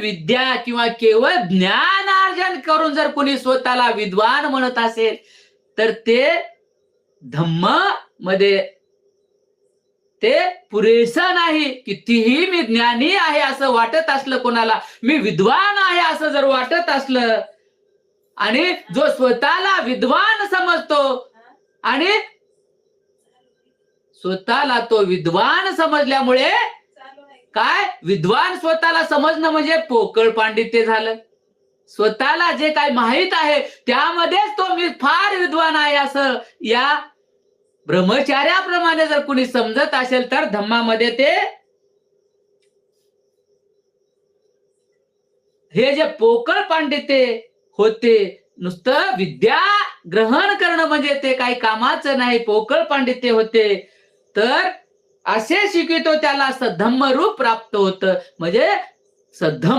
विद्या किंवा केवळ ज्ञान अर्जन करून जर कोणी स्वतःला विद्वान म्हणत असेल तर ते धम्ममध्ये ते पुरेसं नाही. कितीही मी ज्ञानी आहे असं वाटत असलं कोणाला मी विद्वान आहे असं जर वाटत असलं आणि जो स्वतःला विद्वान समजतो आणि स्वतःला तो विद्वान समजल्यामुळे काय? विद्वान स्वतःला समजणं म्हणजे पोकळ पांडित्य झालं. स्वतःला जे काय माहीत आहे त्यामध्येच तो मी फार विद्वान आहे असं या ब्रह्मचार्याप्रमाणे जर कुणी समजत असेल तर धम्मामध्ये ते हे जे पोकळ पांडित्य होते नुसतं विद्या ग्रहण करणं म्हणजे ते काही कामाचं नाही. पोकळ पांडित्य होते. तर असे शिकवितो त्याला सद्धम्म रूप प्राप्त होतं. म्हणजे सद्धम